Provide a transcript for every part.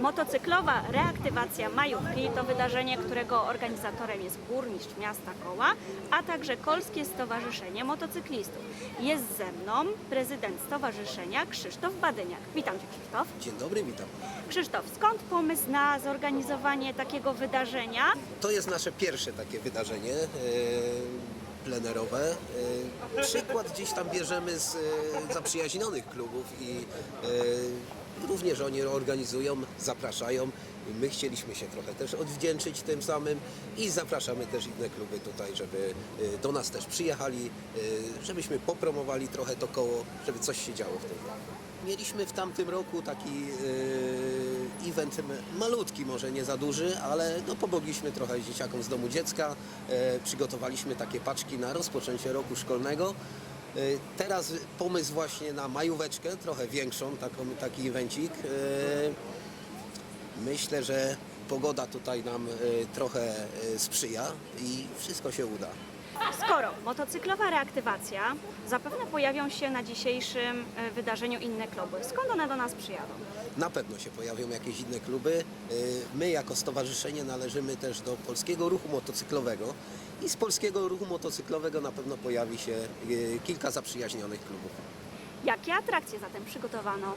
Motocyklowa reaktywacja majówki to wydarzenie, którego organizatorem jest burmistrz miasta Koła, a także Kolskie Stowarzyszenie Motocyklistów. Jest ze mną prezydent stowarzyszenia Krzysztof Badyniak. Witam Cię Krzysztof. Dzień dobry, witam. Krzysztof, skąd pomysł na zorganizowanie takiego wydarzenia? To jest nasze pierwsze takie wydarzenie e, plenerowe. E, przykład gdzieś tam bierzemy z e, zaprzyjaźnionych klubów i e, również oni organizują, zapraszają. My chcieliśmy się trochę też odwdzięczyć tym samym i zapraszamy też inne kluby tutaj, żeby do nas też przyjechali, żebyśmy popromowali trochę to koło, żeby coś się działo w tym roku. Mieliśmy w tamtym roku taki event malutki, może nie za duży, ale no, pomogliśmy trochę dzieciakom z domu dziecka. E, przygotowaliśmy takie paczki na rozpoczęcie roku szkolnego. E, teraz pomysł właśnie na majóweczkę, trochę większą, taką, taki evencik. E, myślę, że pogoda tutaj nam e, trochę e, sprzyja i wszystko się uda. Skoro motocyklowa reaktywacja, zapewne pojawią się na dzisiejszym e, wydarzeniu inne kluby. Skąd one do nas przyjadą? Na pewno się pojawią jakieś inne kluby. Y, My jako stowarzyszenie należymy też do Polskiego Ruchu Motocyklowego i z Polskiego Ruchu Motocyklowego na pewno pojawi się y, kilka zaprzyjaźnionych klubów. Jakie atrakcje zatem przygotowano?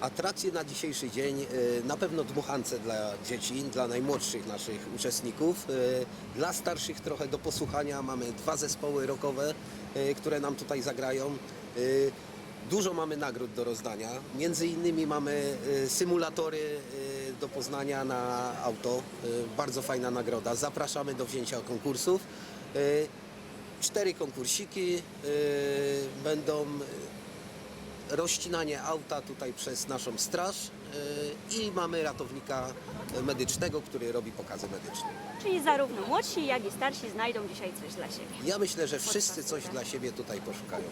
Atrakcje na dzisiejszy dzień y, na pewno dmuchance dla dzieci, dla najmłodszych naszych uczestników. Y, Dla starszych trochę do posłuchania mamy dwa zespoły rockowe, y, które nam tutaj zagrają. Dużo mamy nagród do rozdania. Między innymi mamy symulatory do poznania na auto. Bardzo fajna nagroda. Zapraszamy do wzięcia konkursów. Cztery konkursiki będą rozcinanie auta tutaj przez naszą straż yy, i mamy ratownika medycznego, który robi pokazy medyczne. Czyli zarówno młodsi, jak i starsi znajdą dzisiaj coś dla siebie. Ja myślę, że wszyscy coś dla siebie tutaj poszukają.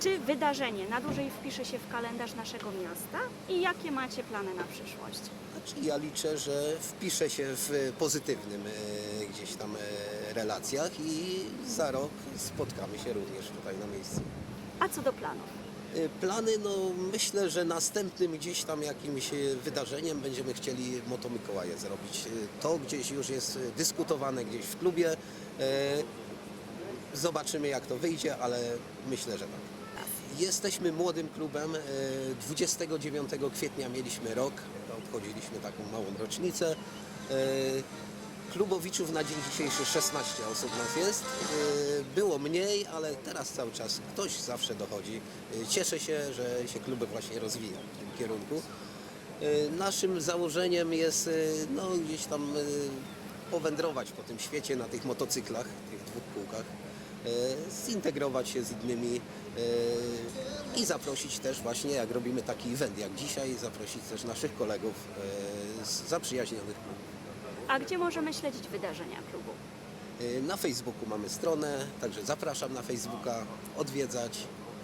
Czy wydarzenie na dłużej wpisze się w kalendarz naszego miasta i jakie macie plany na przyszłość? Znaczy ja liczę, że wpiszę się w pozytywnym e, gdzieś tam e, relacjach i za rok spotkamy się również tutaj na miejscu. A co do planów? E, Plany, no myślę, że następnym gdzieś tam jakimś e, wydarzeniem będziemy chcieli Moto Mikołaje zrobić. E, To gdzieś już jest dyskutowane gdzieś w klubie. Zobaczymy jak to wyjdzie, ale myślę, że tak. Jesteśmy młodym klubem. E, 29 kwietnia mieliśmy rok, obchodziliśmy taką małą rocznicę. Klubowiczów na dzień dzisiejszy 16 osób nas jest. E, Było mniej, ale teraz cały czas ktoś zawsze dochodzi. E, Cieszę się, że się kluby właśnie rozwija w tym kierunku. E, Naszym założeniem jest no, gdzieś tam powędrować po tym świecie na tych motocyklach, tych dwóch kółkach, zintegrować się z innymi i zaprosić też właśnie, jak robimy taki event jak dzisiaj, zaprosić też naszych kolegów z zaprzyjaźnionych klubów. A gdzie możemy śledzić wydarzenia klubu? E, Na Facebooku mamy stronę, także zapraszam na Facebooka, odwiedzać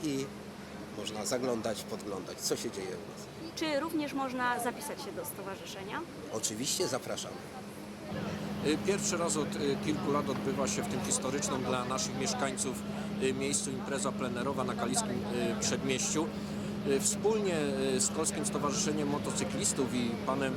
i można zaglądać, podglądać, co się dzieje u nas. Czy również można zapisać się do stowarzyszenia? Oczywiście zapraszamy. Y, Pierwszy raz od y, kilku lat odbywa się w tym historycznym dla naszych mieszkańców y, miejscu impreza plenerowa na Kaliskim y, Przedmieściu. Y, Wspólnie y, z Polskim Stowarzyszeniem Motocyklistów i panem y,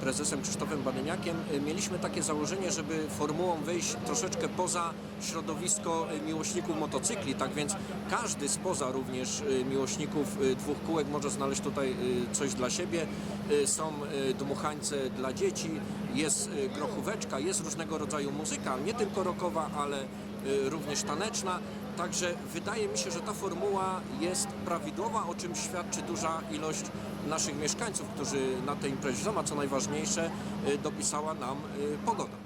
prezesem Krzysztofem Badyniakiem y, mieliśmy takie założenie, żeby formułą wyjść troszeczkę poza środowisko y, miłośników motocykli. Tak więc każdy spoza również y, miłośników y, dwóch kółek może znaleźć tutaj y, coś dla siebie. Y, Są y, dmuchańce dla dzieci, jest y, grochóweczka, jest różnego rodzaju muzyka, nie tylko rockowa, ale y, również taneczna. Także wydaje mi się, że ta formuła jest prawidłowa, o czym świadczy duża ilość naszych mieszkańców, którzy na tej imprezie są, a co najważniejsze, y, dopisała nam y, pogoda.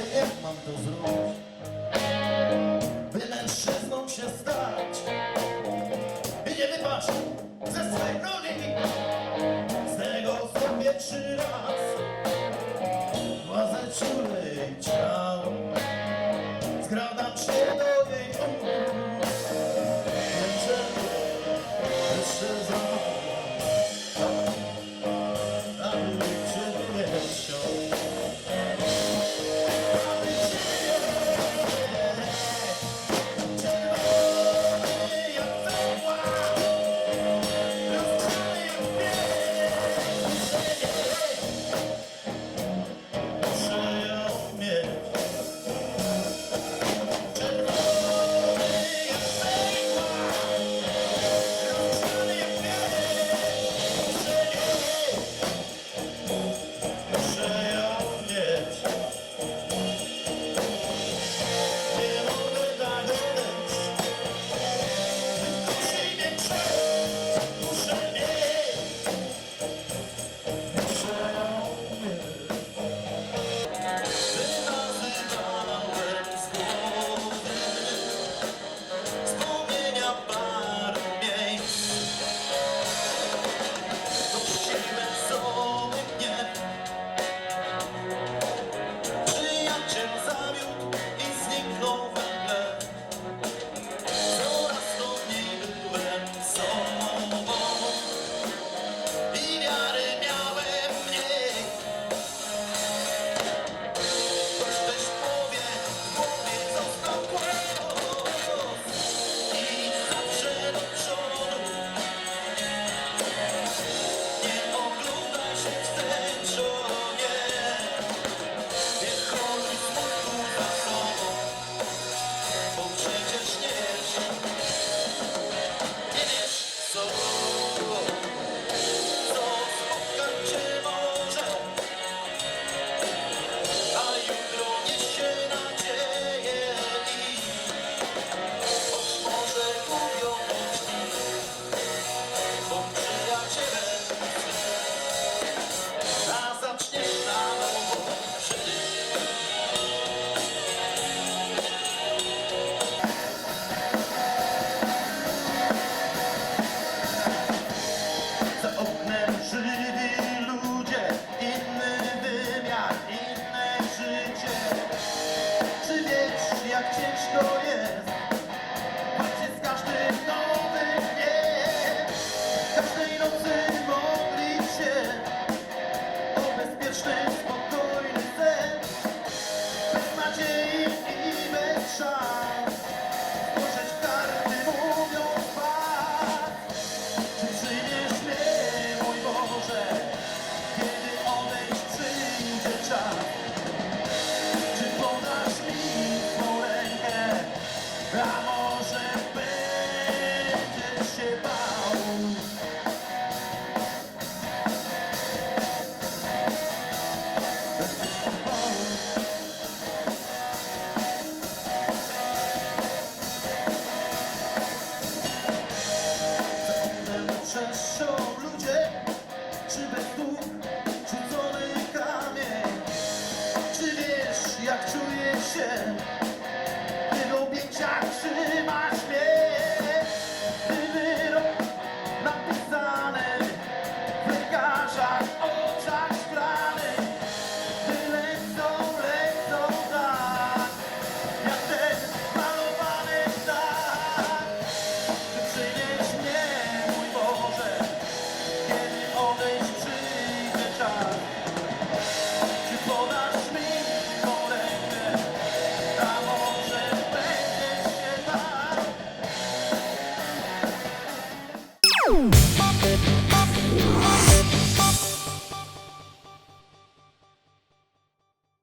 jak mam to zrobić? By mężczyzną się stać. I nie wypaść ze swej roli Z tego zrobię trzy raz Łazę ciulej ciało. Dobrze.